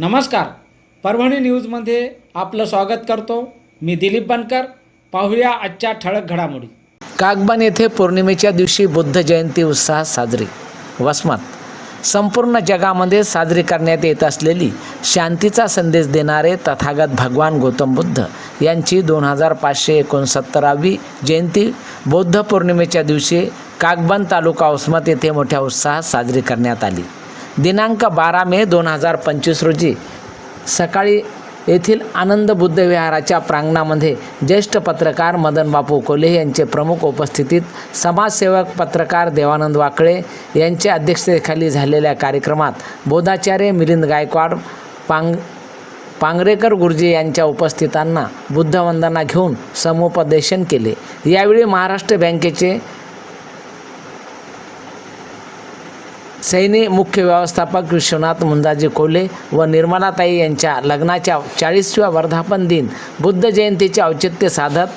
नमस्कार. परभणी न्यूजमध्ये आपलं स्वागत करतो. मी दिलीप बनकर. पाहूया आजच्या ठळक घडामोडी. कागबान येथे पौर्णिमेच्या दिवशी बुद्ध जयंती उत्साहात साजरी. वसमत. संपूर्ण जगामध्ये साजरी करण्यात येत असलेली शांतीचा संदेश देणारे तथागत भगवान गौतम बुद्ध यांची दोन हजार पाचशे एकोणसत्तरावी जयंती बौद्ध पौर्णिमेच्या दिवशी कागबान तालुका वसमत येथे मोठ्या उत्साहात साजरी करण्यात आली. दिनांक बारा मे दोन हजार पंचवीस रोजी सकाळी येथील आनंद बुद्ध विहाराच्या प्रांगणामध्ये ज्येष्ठ पत्रकार मदन बापू कोल्हे यांचे प्रमुख उपस्थितीत समाजसेवक पत्रकार देवानंद वाकळे यांच्या अध्यक्षतेखाली झालेल्या कार्यक्रमात बोधाचार्य मिलिंद गायकवाड पांग पांगरेकर गुरुजी यांच्या उपस्थितांना बुद्धवंदना घेऊन समुपदेशन केले. यावेळी महाराष्ट्र बँकेचे सैनी मुख्य व्यवस्थापक विश्वनाथ मुंदाजी कोले व निर्मलाताई यांच्या लग्नाच्या चाळीसव्या वर्धापन दिन बुद्ध जयंतीचे औचित्य साधत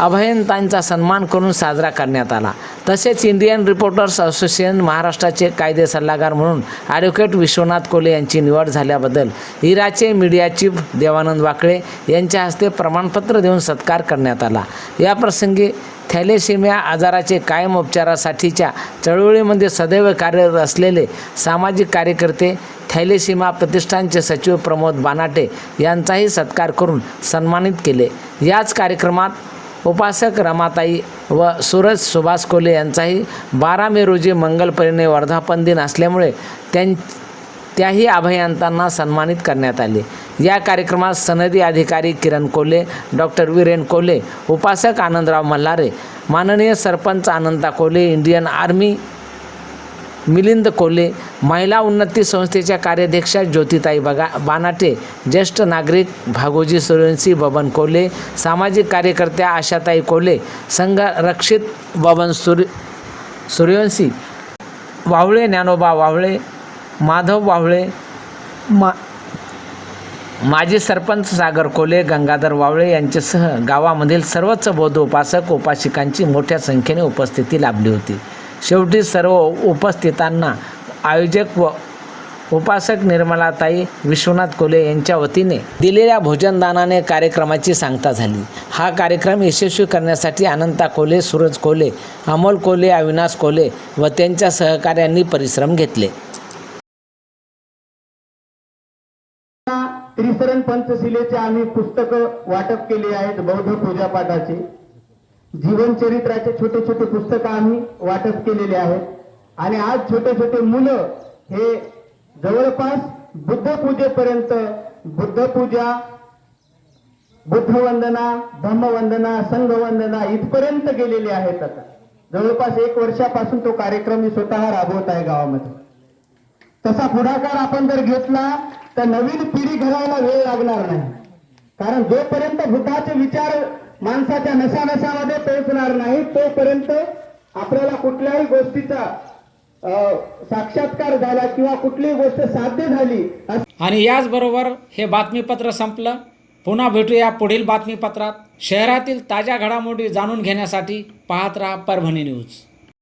अभयंतांचा सन्मान करून साजरा करण्यात आला. तसेच इंडियन रिपोर्टर्स असोसिएशन महाराष्ट्राचे कायदे सल्लागार म्हणून ॲडव्होकेट विश्वनाथ कोले यांची निवड झाल्याबद्दल इराचे मीडिया चीफ देवानंद वाकळे यांच्या हस्ते प्रमाणपत्र देऊन सत्कार करण्यात आला. याप्रसंगी थॅलेसेमिया आजाराचे कायम उपचारासाठीच्या चळवळीमध्ये सदैव कार्यरत असलेले सामाजिक कार्यकर्ते थॅलेसिमा प्रतिष्ठानचे सचिव प्रमोद बानाटे यांचाही सत्कार करून सन्मानित केले. याच कार्यक्रमात उपासक रमाताई व सूरज सुभाष कोले यांचाही बारा मे रोजी मंगलपरीने वर्धापन दिन असल्यामुळे त्यां त्याही अभयंतांना सन्मानित करण्यात आले. या कार्यक्रमात सनदी अधिकारी किरण कोल्हे डॉक्टर वीरेन कोल्हे उपासक आनंदराव मल्हारे माननीय सरपंच आनंदा कोल्हे इंडियन आर्मी मिलिंद कोल्हे महिला उन्नती संस्थेच्या कार्याध्यक्षा ज्योतिताई बगा बानाटे ज्येष्ठ नागरिक भागोजी सूर्यवंशी बबन कोल्हे सामाजिक कार्यकर्त्या आशाताई कोल्हे संघरक्षित बबन सूर्य सूर्यवंशी वावळे ज्ञानोबा वावळे माधव वावळे मा माजी सरपंच सागर कोले गंगाधर वावळे यांच्यासह गावामधील सर्वच बौद्ध उपासक उपासिकांची मोठ्या संख्येने उपस्थिती लाभली होती. शेवटी सर्व उपस्थितांना आयोजक व उपासक निर्मलाताई विश्वनाथ कोले यांच्या वतीने दिलेल्या भोजनदानाने कार्यक्रमाची सांगता झाली. हा कार्यक्रम यशस्वी करण्यासाठी अनंता कोले सूरज कोले अमोल कोले अविनाश कोले व त्यांच्या सहकाऱ्यांनी परिश्रम घेतले. त्रिसरण पंचशिलेचे आम्ही पुस्तकं वाटप केले आहेत बौद्ध पूजापाठाचे. जीवनचरित्राचे छोटे छोटे पुस्तकं आम्ही वाटप केलेले आहेत. आणि आज छोटे छोटे मुलं हे जवळपास बुद्ध पूजेपर्यंत बुद्ध पूजा बुद्धवंदना धम्मवंदना संघवंदना इथपर्यंत गेलेले आहेत आता. जवळपास एक वर्षापासून तो कार्यक्रम मी स्वतः राबवत आहे गावामध्ये. तसा पुढाकार आपण जर घेतला तर नवीन पिढी घडायला वेळ लागणार नाही. कारण जोपर्यंत बुद्धाचे विचार माणसाच्या नसानसामध्ये पोहोचणार नाही तोपर्यंत आपल्याला कुठल्याही गोष्टीचा साक्षात्कार झाला किंवा कुठलीही गोष्ट साध्य झाली आणि याचबरोबर हे बातमीपत्र संपलं. पुन्हा भेटूया पुढील बातमीपत्रात. शहरातील ताज्या घडामोडी जाणून घेण्यासाठी पाहत राहा परभणी न्यूज.